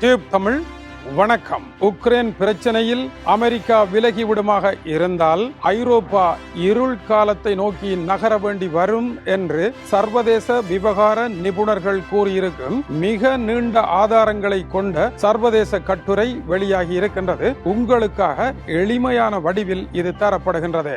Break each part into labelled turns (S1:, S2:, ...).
S1: Tube Tamil வணக்கம். Ukraine பிரச்சனையில் America விலகிவிடுமாக இருந்தால் ஐரோப்பா இருள் காலத்தை நோக்கி நகர வேண்டி வரும் என்று சர்வதேச விவகார நிபுணர்கள் கூறியிருக்கும் மிக நீண்ட ஆதாரங்களை கொண்ட சர்வதேச கட்டுரை வெளியாகி இருக்கின்றது உங்களுக்காக எளிமையான வடிவில் இது தரப்படுகின்றது.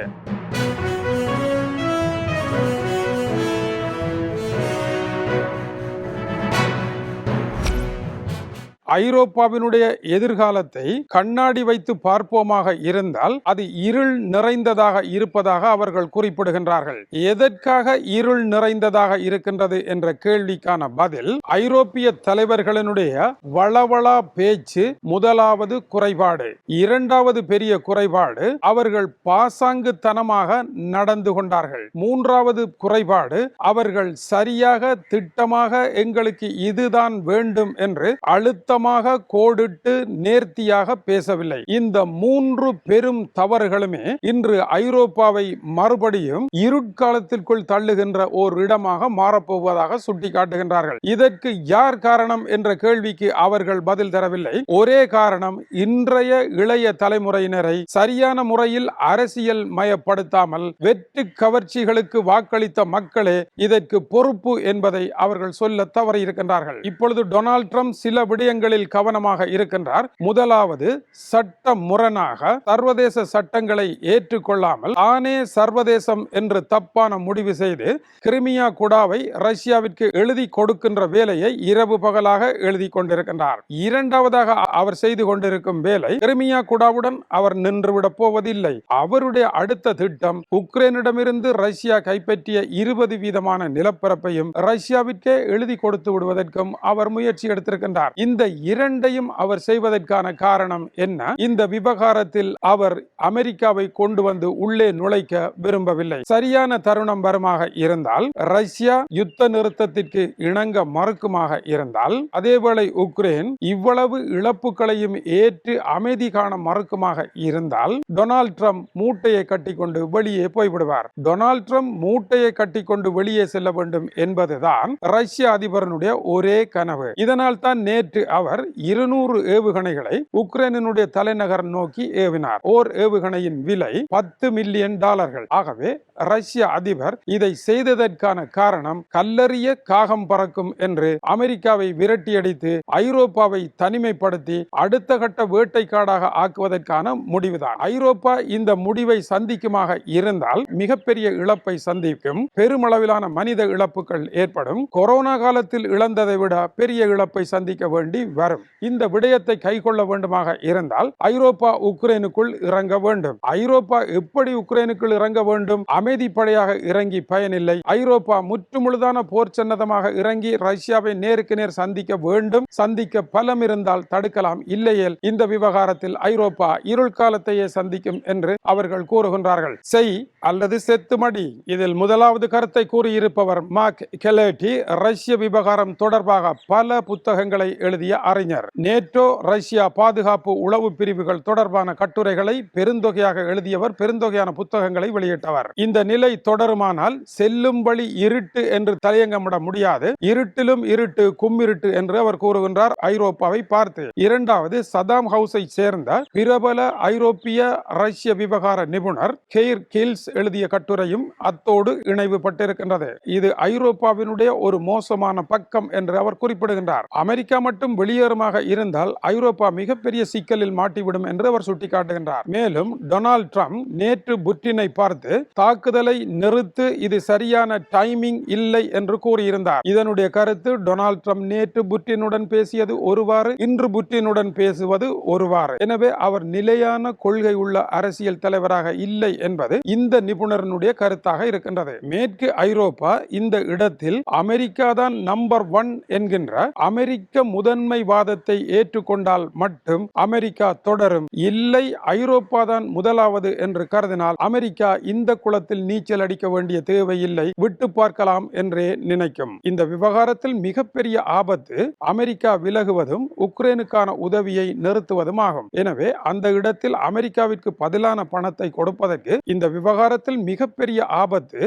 S1: ஐரோப்பாவினுடைய எதிர்காலத்தை கண்ணாடி வைத்து பார்ப்போமாக இருந்தால் அது இருள் நிறைந்ததாக இருப்பதாக அவர்கள் குறிப்பிடுகின்றார்கள். எதற்காக இருள் நிறைந்ததாக இருக்கின்றது என்ற கேள்விக்கான பதில் ஐரோப்பிய தலைவர்களினுடைய வளவளா பேச்சு முதலாவது குறைபாடு. இரண்டாவது பெரிய குறைபாடு அவர்கள் பாசாங்குத்தனமாக நடந்து கொண்டார்கள். மூன்றாவது குறைபாடு அவர்கள் சரியாக திட்டமாக எங்களுக்கு இதுதான் வேண்டும் என்று அழுத்த சுத்தமாக கோடிட்டு நேர்த்தியாக பேசவில்லை. இந்த மூன்று பெரும் தவறுகளுமே இன்று ஐரோப்பாவை மறுபடியும் இருட்காலத்திற்குள் தள்ளுகின்ற ஓர் இடமாக மாறப்போவதாக சுட்டிக்காட்டுகின்றார்கள். இதற்கு யார் காரணம் என்ற கேள்விக்கு அவர்கள் பதில் தரவில்லை. ஒரே காரணம் இன்றைய இளைய தலைமுறையினரை சரியான முறையில் அரசியல் மயப்படுத்தாமல் வெற்று கவர்ச்சிகளுக்கு வாக்களித்த மக்களே இதற்கு பொறுப்பு என்பதை அவர்கள் சொல்ல தவறியிருக்கின்றார்கள். இப்பொழுது டொனால்ட் ட்ரம்ப் சில விடயங்கள் விஷயங்களில் கவனமாக இருக்கின்றார். முதலாவது சட்ட முரணாக சர்வதேச சட்டங்களை ஏற்றுக்கொள்ளாமல் தானே சர்வதேசம் என்று தப்பான முடிவு செய்து கிரிமியா குடாவை ரஷ்யாவிற்கு எழுதி கொடுக்கின்ற வேலையை இரவு பகலாக எழுதி கொண்டிருக்கின்றார். இரண்டாவதாக அவர் செய்து கொண்டிருக்கும் வேலை கிரிமியா குடாவுடன் அவர் நின்றுவிடப் போவதில்லை. அவருடைய அடுத்த திட்டம் உக்ரைனிடமிருந்து ரஷ்யா கைப்பற்றிய இருபது வீதமான நிலப்பரப்பையும் ரஷ்யாவிற்கே எழுதி கொடுத்து விடுவதற்கும் அவர் முயற்சி எடுத்திருக்கின்றார். இந்த இரண்டையும் அவர் செய்வதற்கான காரணம் என்ன? இந்த விவகாரத்தில் அவர் அமெரிக்காவை கொண்டு வந்து உள்ளே நுழைக்க விரும்பவில்லை. சரியான தருணம் வருமாக இருந்தால் ரஷ்யா யுத்த நிறுத்தத்திற்கு இணங்க மறுக்குமாக இருந்தால் அதேவேளை உக்ரைன் இவ்வளவு இழப்புகளையும் ஏற்று அமைதி காண மறுக்குமாக இருந்தால் டொனால்ட் ட்ரம்ப் மூட்டையை கட்டிக்கொண்டு வெளியே போய்விடுவார். டொனால்ட் ட்ரம்ப் மூட்டையை கட்டிக்கொண்டு வெளியே செல்ல வேண்டும் என்பதுதான் ரஷ்ய அதிபரனுடைய ஒரே கனவு. இதனால் தான் நேற்று அவர் அவர் இருநூறு ஏவுகணைகளை உக்ரைனுடைய தலைநகர் நோக்கி ஏவினார். ஓர் ஏவுகணையின் விலை பத்து மில்லியன் டாலர்கள். ஆகவே ரஷ்ய அதிபர் இதை செய்ததற்கான காரணம் கல்லறிய காகம் பறக்கும் என்று அமெரிக்காவை விரட்டியடித்து ஐரோப்பாவை தனிமைப்படுத்தி அடுத்த கட்ட வேட்டைக்காடாக ஆக்குவதற்கான முடிவுதான். ஐரோப்பா இந்த முடிவை சந்திக்குமாக இருந்தால் மிகப்பெரிய இழப்பை சந்திக்கும். பெருமளவிலான மனித இழப்புகள் ஏற்படும். கொரோனா காலத்தில் இழந்ததை விட பெரிய இழப்பை சந்திக்க வேண்டி வரும் இந்த விடயத்தை கைக்கொள்ள வேண்டுமாக இருந்தால் ஐரோப்பா உக்ரைனுக்குள் இறங்க வேண்டும். ஐரோப்பா எப்படி உக்ரைனுக்குள் இறங்க வேண்டும்? அமைதி படையாக இறங்கி பயனில்லை. ஐரோப்பா முற்றுமுழுதான போர் சன்னதமாக இறங்கி ரஷ்யாவை நேருக்கு நேர் சந்திக்க வேண்டும். சந்திக்க பலம் இருந்தால் தடுக்கலாம். இல்லையேல் இந்த விவகாரத்தில் ஐரோப்பா இருள் காலத்தையே சந்திக்கும் என்று அவர்கள் கூறுகின்றார்கள். செய் அல்லது செத்துமடி. இதில் முதலாவது கருத்தை கூறியிருப்பவர் மார்க் கெலேட்டி. ரஷ்ய விவகாரம் தொடர்பாக பல புத்தகங்களை எழுதிய அறிஞர். நேட்டோ ரஷ்யா பாதுகாப்பு உளவு பிரிவுகள் தொடர்பான கட்டுரைகளை பெருந்தொகையாக எழுதியவர் பெருந்தொகையான புத்தகங்களை வெளியிட்டவர். இந்த நிலை தொடருமானால் செல்லும் வழி இருட்டு என்று தலையங்கமிட முடியாது. இருட்டிலும் இருட்டு கும்மிருட்டு என்று அவர் கூறுகின்றார். ஐரோப்பாவை பார்த்து. இரண்டாவது சதாம் ஹவுஸை சேர்ந்த பிரபல ஐரோப்பிய ரஷ்ய விவகார நிபுணர் கெய்ர் கில்ஸ் எழுதிய கட்டுரையும் அத்தோடு இணைவு பட்டிருக்கின்றது இது ஐரோப்பாவினுடைய ஒரு மோசமான பக்கம் என்று அவர் குறிப்பிடுகின்றார். அமெரிக்கா மட்டும் வெளியேறுமாக இருந்தால் ஐரோப்பா மிகப்பெரிய சிக்கலில் மாட்டிவிடும் என்று அவர் சுட்டிக்காட்டுகின்றார். மேலும் டொனால்ட் ட்ரம்ப் நேற்று புட்டினை பார்த்து தாக்குதலை நிறுத்து இது சரியான டைமிங் இல்லை என்று கூறியிருந்தார். இதனுடைய கருத்து டொனால்ட் ட்ரம்ப் நேற்று புட்டினுடன் பேசியது ஒருவாறு இன்று புட்டினுடன் பேசுவது ஒருவாறு எனவே அவர் நிலையான கொள்கை உள்ள அரசியல் தலைவராக இல்லை என்பது இந்த நிபுணரனுடைய கருத்தாக இருக்கின்றது. மேற்கு ஐரோப்பா இந்த இடத்தில் அமெரிக்கா தான் நம்பர் ஒன் என்கின்ற அமெரிக்க முதன்மை பசுமைவாதத்தை ஏற்றுக்கொண்டால் மட்டும் அமெரிக்கா தொடரும். இல்லை ஐரோப்பா தான் முதலாவது என்று கருதினால் அமெரிக்கா இந்த குளத்தில் நீச்சல் அடிக்க வேண்டிய தேவையில்லை விட்டு பார்க்கலாம் என்றே நினைக்கும். இந்த விவகாரத்தில் மிகப்பெரிய ஆபத்து அமெரிக்கா விலகுவதும் உக்ரைனுக்கான உதவியை நிறுத்துவதும் ஆகும் எனவே அந்த இடத்தில் அமெரிக்காவிற்கு பதிலான பணத்தை கொடுப்பதற்கு இந்த விவகாரத்தில் மிகப்பெரிய ஆபத்து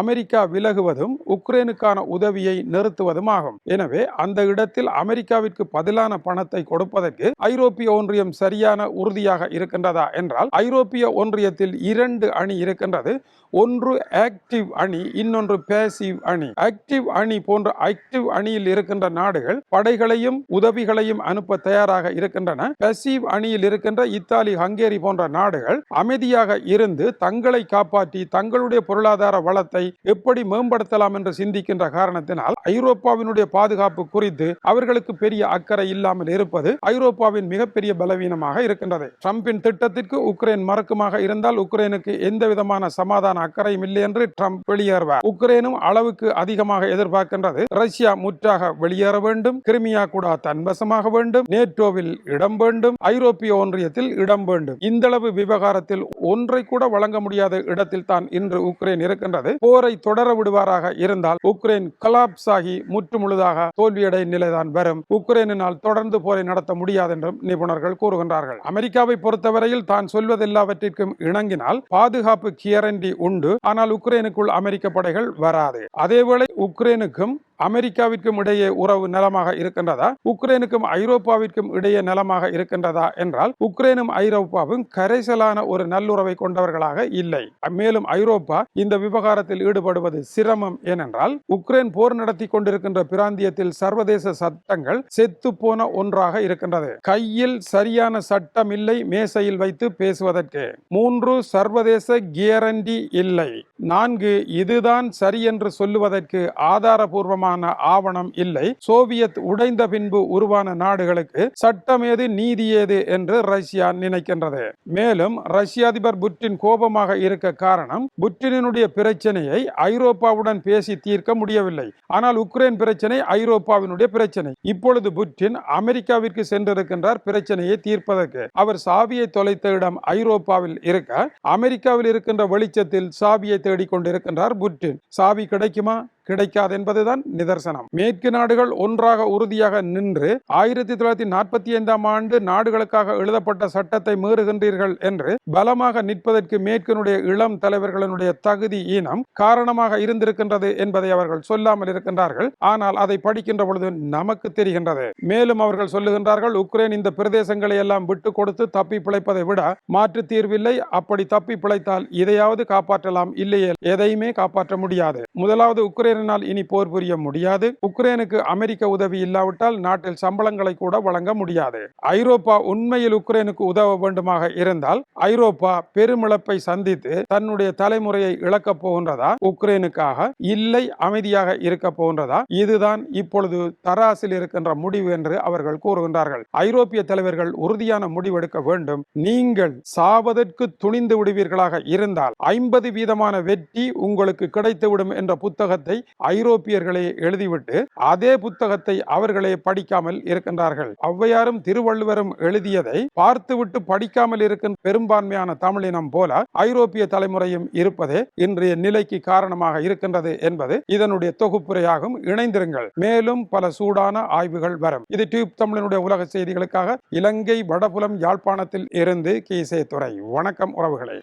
S1: அமெரிக்கா விலகுவதும் உக்ரைனுக்கான உதவியை நிறுத்துவதும் ஆகும். எனவே அந்த இடத்தில் அமெரிக்காவிற்கு பதிலான பணத்தை கொடுப்பதற்கு ஐரோப்பிய ஒன்றியம் சரியான உறுதியாக இருக்கின்றதா? என்றால் ஐரோப்பிய ஒன்றியத்தில் இரண்டு அணி இருக்கின்றது. ஒன்று ஆக்டிவ் அணி இன்னொன்று பேசிவ் அணி. ஆக்டிவ் அணி போன்ற ஆக்டிவ் அணியில் இருக்கின்ற நாடுகள் படைகளையும் உதவிகளையும் அனுப்ப தயாராக இருக்கின்றன. பேசிவ் அணியில் இருக்கின்ற இத்தாலி ஹங்கேரி போன்ற நாடுகள் அமைதியாக இருந்து தங்களை காப்பாற்றி தங்களுடைய பொருளாதார வளத்தை எப்படி மேம்படுத்தலாம் என்று சிந்திக்கின்ற காரணத்தினால் ஐரோப்பாவினுடைய பாதுகாப்பு குறித்து அவர்களுக்கு பெரிய அக்கறை இல்லாமல் இருப்பது ஐரோப்பாவின் மிகப்பெரிய பலவீனமாக இருக்கின்றது. ட்ரம்பின் திட்டத்திற்கு உக்ரைன் மறக்குமாக இருந்தால் உக்ரைனுக்கு எந்த விதமான சமாதான அக்கறையும் இல்லை என்று ட்ரம்ப் வெளியேறுவார். உக்ரைனும் அளவுக்கு அதிகமாக எதிர்பார்க்கின்றது. ரஷ்யா முற்றாக வெளியேற வேண்டும். கிரிமியா கூட தன்வசமாக வேண்டும். நேட்டோவில் இடம் வேண்டும். ஐரோப்பிய ஒன்றியத்தில் இடம் வேண்டும். இந்த அளவு விவகாரத்தில் ஒன்றை கூட வழங்க முடியாத இடத்தில் தான் இன்று உக்ரைன் இருக்கின்றது. போரை தொடர விடுவாராக இருந்தால் உக்ரைன் கலாப்ஸ் ஆகி முற்றுமுழுதாக தோல்வியடையும் நிலைதான் வரும். உக்ரைனினால் தொடர்ந்து போரை நடத்த முடியாது என்றும் நிபுணர்கள் கூறுகின்றார்கள். அமெரிக்காவை பொறுத்தவரையில் தான் சொல்வதெல்லாவற்றிற்கும் இணங்கினால் பாதுகாப்பு கியரண்டி உண்டு உண்டு. ஆனால் உக்ரைனுக்குள் அமெரிக்க படைகள் வராது. அதேவேளை உக்ரைனுக்கும் அமெரிக்காவிற்கும் இடையே உறவு நலமாக இருக்கின்றதா? உக்ரைனுக்கும் ஐரோப்பாவிற்கும் இடையே நலமாக இருக்கின்றதா என்றால் உக்ரைனும் ஐரோப்பாவும் கரைசலான ஒரு நல்லுறவை கொண்டவர்களாக இல்லை. மேலும் ஐரோப்பா இந்த விவகாரத்தில் ஈடுபடுவது சிரமம் ஏனென்றால் உக்ரைன் போர் நடத்தி கொண்டிருக்கின்ற பிராந்தியத்தில் சர்வதேச சட்டங்கள் செத்து போன ஒன்றாக இருக்கின்றது. கையில் சரியான சட்டம் இல்லை மேசையில் வைத்து பேசுவதற்கு. மூன்று சர்வதேச கியரண்டி இல்லை. நான்கு இதுதான் சரி என்று சொல்லுவதற்கு ஆதாரபூர்வமான ஆவணம் இல்லை. சோவியத் உடைந்த பின்பு உருவான நாடுகளுக்கு சட்டம் ஏது நீதி ஏது என்று ரஷ்யா நினைக்கின்றது. மேலும் ரஷ்ய அதிபர் புட்டின் கோபமாக இருக்க காரணம் புட்டினுடைய பிரச்சனையை ஐரோப்பாவுடன் பேசி தீர்க்க முடியவில்லை. ஆனால் உக்ரைன் பிரச்சனை ஐரோப்பாவினுடைய பிரச்சனை. இப்பொழுது புட்டின் அமெரிக்காவிற்கு சென்றிருக்கின்றார் பிரச்சனையை தீர்ப்பதற்கு. அவர் சாவியை தொலைத்த இடம் ஐரோப்பாவில் இருக்க அமெரிக்காவில் இருக்கின்ற வெளிச்சத்தில் சாவியை தேடிக்கொண்டிருக்கின்றார் புட்டின். சாவி கிடைக்குமா? கிடைக்காது என்பதுதான் நிதர்சனம். மேற்கு நாடுகள் ஒன்றாக உறுதியாக நின்று ஆயிரத்தி தொள்ளாயிரத்தி நாற்பத்தி ஐந்தாம் ஆண்டு நாடுகளுக்காக எழுதப்பட்ட சட்டத்தை மீறுகின்றீர்கள் என்று பலமாக நிற்பதற்கு மேற்கினுடைய இளம் தலைவர்களுடைய தகுதி ஈனம் காரணமாக இருந்திருக்கின்றது என்பதை அவர்கள் சொல்லாமல் இருக்கின்றார்கள். ஆனால் அதை படிக்கின்ற பொழுது நமக்கு தெரிகின்றது. மேலும் அவர்கள் சொல்லுகின்றார்கள் உக்ரைன் இந்த பிரதேசங்களை எல்லாம் விட்டு கொடுத்து தப்பி பிழைப்பதை விட மாற்று தீர்வில்லை. அப்படி தப்பி பிழைத்தால் இதையாவது காப்பாற்றலாம். இல்லையே எதையுமே காப்பாற்ற முடியாது. முதலாவது உக்ரைன் உக்ரைனால் இனி போர் புரிய முடியாது. உக்ரைனுக்கு அமெரிக்க உதவி இல்லாவிட்டால் நாட்டில் சம்பளங்களை கூட வழங்க முடியாது. ஐரோப்பா உண்மையில் உக்ரைனுக்கு உதவ வேண்டுமாக இருந்தால் ஐரோப்பா பெருமிழப்பை சந்தித்து தன்னுடைய தலைமுறையை இழக்கப் போகின்றதா? உக்ரைனுக்காக இல்லை அமைதியாக இருக்க போகின்றதா? இதுதான் இப்பொழுது தராசில் இருக்கின்ற முடிவு என்று அவர்கள் கூறுகின்றார்கள். ஐரோப்பிய தலைவர்கள் உறுதியான முடிவெடுக்க வேண்டும். நீங்கள் சாவதற்கு துணிந்து விடுவீர்களாக இருந்தால் ஐம்பது வீதமான வெற்றி உங்களுக்கு கிடைத்துவிடும் என்ற புத்தகத்தை ஐரோப்பியர்களே எழுதிவிட்டு அதே புத்தகத்தை அவர்களே படிக்காமல் இருக்கின்றார்கள். ஔவையாரும் திருவள்ளுவரும் எழுதியதை பார்த்துவிட்டு படிக்காமல் இருக்கும் பெரும்பான்மையான தமிழினம் போல ஐரோப்பிய தலைமுறையும் இருப்பதே இன்றைய நிலைக்கு காரணமாக இருக்கின்றது என்பது இதனுடைய தொகுப்புரையாகும். இணைந்திருங்கள். மேலும் பல சூடான ஆய்வுகள் வரும். இது டியூப் தமிழனுடைய உலக செய்திகளுக்காக இலங்கை வடபுலம் யாழ்ப்பாணத்தில் இருந்து கீசே துறை வணக்கம் உறவுகளே.